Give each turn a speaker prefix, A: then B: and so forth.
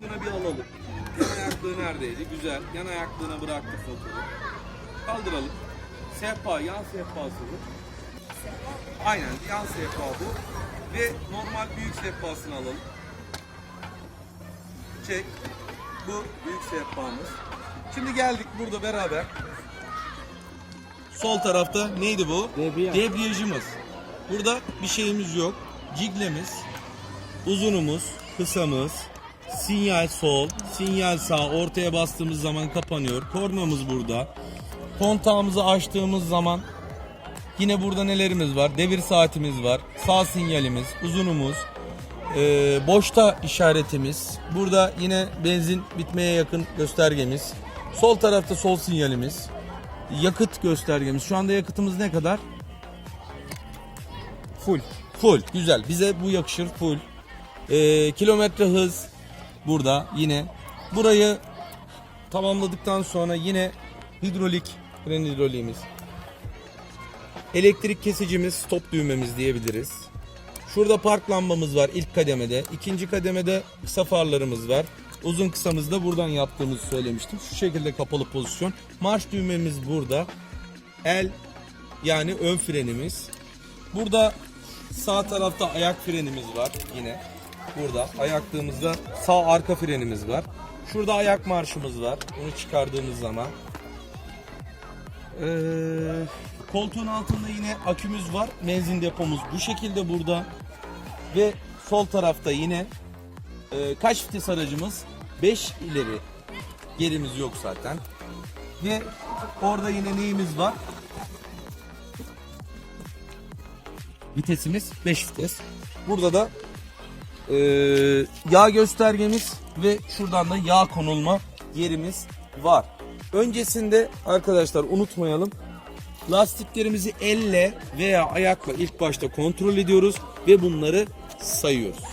A: Buna bir alalım. Yan ayaklığı neredeydi? Güzel. Yan ayaklığına bıraktık motoru. Kaldıralım. Sehpa, yan sehpası bu. Aynen yan sehpa bu. Ve normal büyük sehpasını alalım. Çek. Bu büyük sehpamız. Şimdi geldik burada beraber. Sol tarafta neydi bu?
B: Debriyaj.
A: Debriyajımız. Burada bir şeyimiz yok. Ciglemiz, uzunumuz, kısamız, sinyal sol, sinyal sağ ortaya bastığımız zaman kapanıyor. Kornamız burada. Kontağımızı açtığımız zaman yine burada nelerimiz var? Devir saatimiz var. Sağ sinyalimiz, uzunumuz, ee, boşta işaretimiz. Burada yine benzin bitmeye yakın göstergemiz. Sol tarafta sol sinyalimiz. Yakıt göstergemiz. Şu anda yakıtımız ne kadar?
B: Full.
A: Full. Güzel. Bize bu yakışır. Full. Ee, kilometre hız burada yine. Burayı tamamladıktan sonra yine hidrolik fren hidroliğimiz. Elektrik kesicimiz, stop düğmemiz diyebiliriz. Şurada park lambamız var ilk kademede. İkinci kademede kısa farlarımız var. Uzun kısamızı da buradan yaptığımızı söylemiştim. Şu şekilde kapalı pozisyon. Marş düğmemiz burada. El yani ön frenimiz. Burada sağ tarafta ayak frenimiz var yine. Burada ayaklığımızda sağ arka frenimiz var. Şurada ayak marşımız var. Bunu çıkardığımız zaman. Ee, koltuğun altında yine akümüz var. Benzin depomuz bu şekilde burada. Ve sol tarafta yine e, kaç vites aracımız? 5 ileri. Gerimiz yok zaten. Ve orada yine neyimiz var? Vitesimiz 5 vites. Burada da e, yağ göstergemiz ve şuradan da yağ konulma yerimiz var. Öncesinde arkadaşlar unutmayalım. Lastiklerimizi elle veya ayakla ilk başta kontrol ediyoruz ve bunları sayıyoruz.